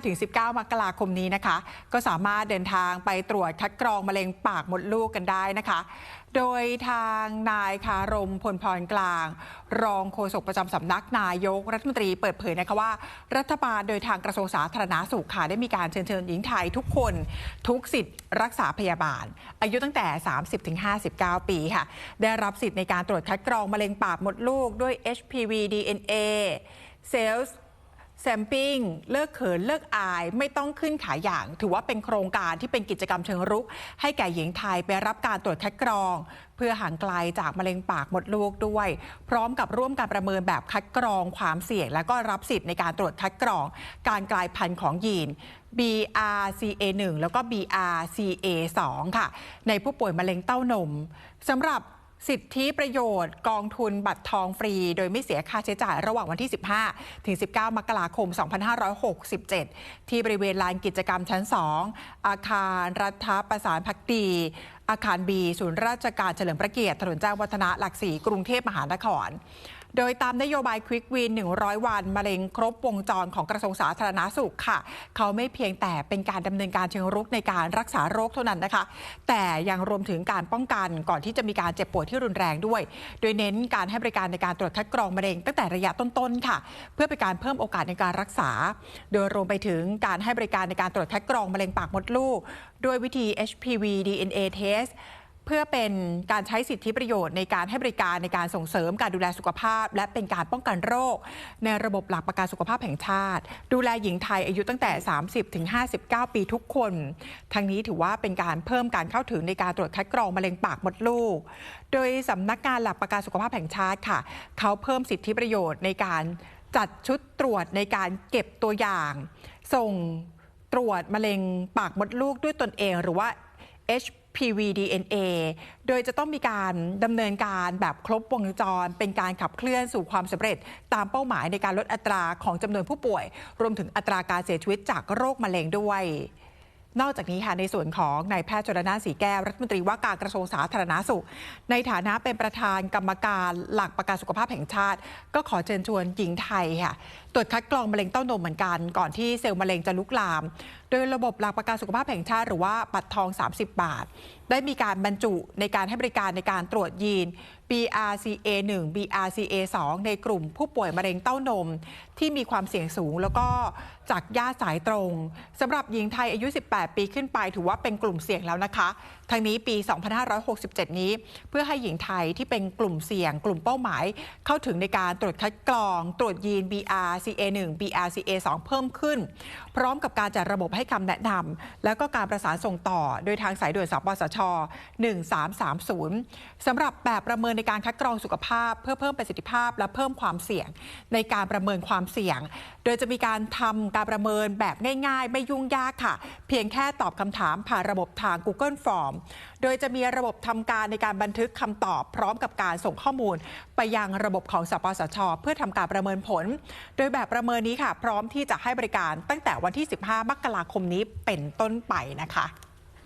15-19 มกราคมนี้นะคะ ก็สามารถเดินทางไปตรวจคัดกรองมะเร็งปากมดลูกกันได้นะคะ โดยทางนายคารมพลพรกลาง รองโฆษกประจำสำนักนายกรัฐมนตรีเปิดเผยนะคะว่า รัฐบาลโดยทางกระทรวงสาธารณาสุขค่ะได้มีการเชิญเชิญหญิงไทยทุกคนทุกสิทธิ์รักษาพยาบาล อายุตั้งแต่ 30-59 ปีค่ะ ได้รับสิทธิ์ในการตรวจคัดกรองมะเร็งปากมดลูกด้วย HPV DNA เซลล์ แซมปิ้ง เลิกเขินเลิกอายไม่ต้องขึ้นขายอย่าง ถือว่าเป็นโครงการที่เป็นกิจกรรมเชิงรุก ให้แก่หญิงไทยไปรับการตรวจคัดกรอง เพื่อห่างไกลจากมะเร็งปากมดลูกด้วย พร้อมกับร่วมการประเมินแบบคัดกรองความเสี่ยง และก็รับสิทธิ์ในการตรวจคัดกรอง การกลายพันธุ์ของยีน BRCA1 แล้วก็ BRCA2 ค่ะ ในผู้ป่วยมะเร็งเต้านมสำหรับ สิทธิประโยชน์ กองทุนบัตรทองฟรี โดยไม่เสียค่าใช้จ่ายระหว่างวันที่ 15 ถึง 19 มกราคม 2567 ที่บริเวณลานกิจกรรมชั้น 2 อาคารรัฐประสานพักดี อาคารบีศูนย์ราชการเฉลิมพระเกียรติถนนแจ้งวัฒนะหลักสี่กรุงเทพมหานครโดยตามนโยบายควิกวิน100 วันมะเร็งครบวงจรของกระทรวงสาธารณาสุขค่ะ เขาไม่เพียงแต่เป็นการดำเนินการเชิงรุกในการรักษาโรคเท่านั้นนะคะ แต่ยังรวมถึงการป้องกันก่อนที่จะมีการเจ็บป่วยที่รุนแรงด้วย โดยเน้นการให้บริการในการตรวจคัดกรองมะเร็งตั้งแต่ระยะต้นๆค่ะ เพื่อเป็นการเพิ่มโอกาสในการรักษา โดยรวมไปถึงการให้บริการในการตรวจคัดกรองมะเร็งปากมดลูก ด้วยวิธี HPV DNA test พื่อเป็นการใช้สิทธิประโยชน์ในการให้บริการในการส่งเสริมการดูแลสุขภาพ และเป็นการป้องกันโรค ในระบบหลักประกันสุขภาพแห่งชาติ ดูแลหญิงไทยอายุตั้งแต่ 30ถึง59 ปีทุกคน ทั้งนี้ถือว่าเป็นการเพิ่มการเข้าถึงในการตรวจคัดกรองมะเร็งปากมดลูก โดยสำนักงานหลักประกันสุขภาพแห่งชาติค่ะ เขาเพิ่มสิทธิประโยชน์ในการจัดชุดตรวจในการเก็บตัวอย่าง ส่งตรวจมะเร็งปากมดลูกด้วยตนเอง หรือว่า HP DNA โดยจะต้องมีการดำเนินการแบบครบวงจร เป็นการขับเคลื่อนสู่ความสำเร็จ ตามเป้าหมายในการลดอัตราของจำนวนผู้ป่วย รวมถึงอัตราการเสียชีวิตจากโรคมะเร็งด้วย นอกจากนี้ค่ะในส่วนของนายแพทย์ชนนาสีแก้ว รัฐมนตรีว่าการกระทรวงสาธารณาสุข ในฐานะเป็นประธานกรรมการหลักประกันสุขภาพแห่งชาติ ก็ขอเชิญชวนหญิงไทยค่ะตรวจคัดกรองมะเร็งเต้านมเหมือนกัน ก่อนที่เซลล์มะเร็งจะลุกลาม โดยระบบหลักประกันสุขภาพแห่งชาติหรือว่าบัตรทอง 30 บาท ได้มีการบรรจุในการให้บริการในการตรวจยีน BRCA1 BRCA2 ในกลุ่มผู้ป่วยมะเร็งเต้านม ที่มีความเสี่ยงสูง แล้วก็จากญาติสายตรงสำหรับหญิงไทยอายุ 18 ปีขึ้นไป ถือว่าเป็นกลุ่มเสี่ยงแล้วนะคะทางนี้ปี 2567 นี้ เพื่อให้หญิงไทยที่เป็นกลุ่มเสี่ยง กลุ่มเป้าหมาย เข้าถึงในการตรวจคัดกรอง ตรวจยีน BR BRCA1 BRCA2 เพิ่มขึ้น พร้อมกับการจัดระบบให้คำแนะนำแล้วก็การประสานส่งต่อ โดยทางสายด่วนสปสช 1330สำหรับแบบประเมินในการคัดกรองสุขภาพ เพื่อเพิ่มประสิทธิภาพและเพิ่มความเสี่ยง ในการประเมินความเสี่ยง โดยจะมีการทำการประเมินแบบง่าย ๆ ไม่ยุ่งยากค่ะ เพียงแค่ตอบคำถามผ่านระบบทาง Google Form โดยจะมีระบบทำการในการบันทึกคำตอบพร้อมกับการส่งข้อมูล ไปยังระบบของสปสช เพื่อทำการประเมินผล โดยแบบประเมินนี้ค่ะ พร้อมที่จะให้บริการตั้งแต่วันที่ 15 มกราคมนี้เป็นต้นไปนะคะ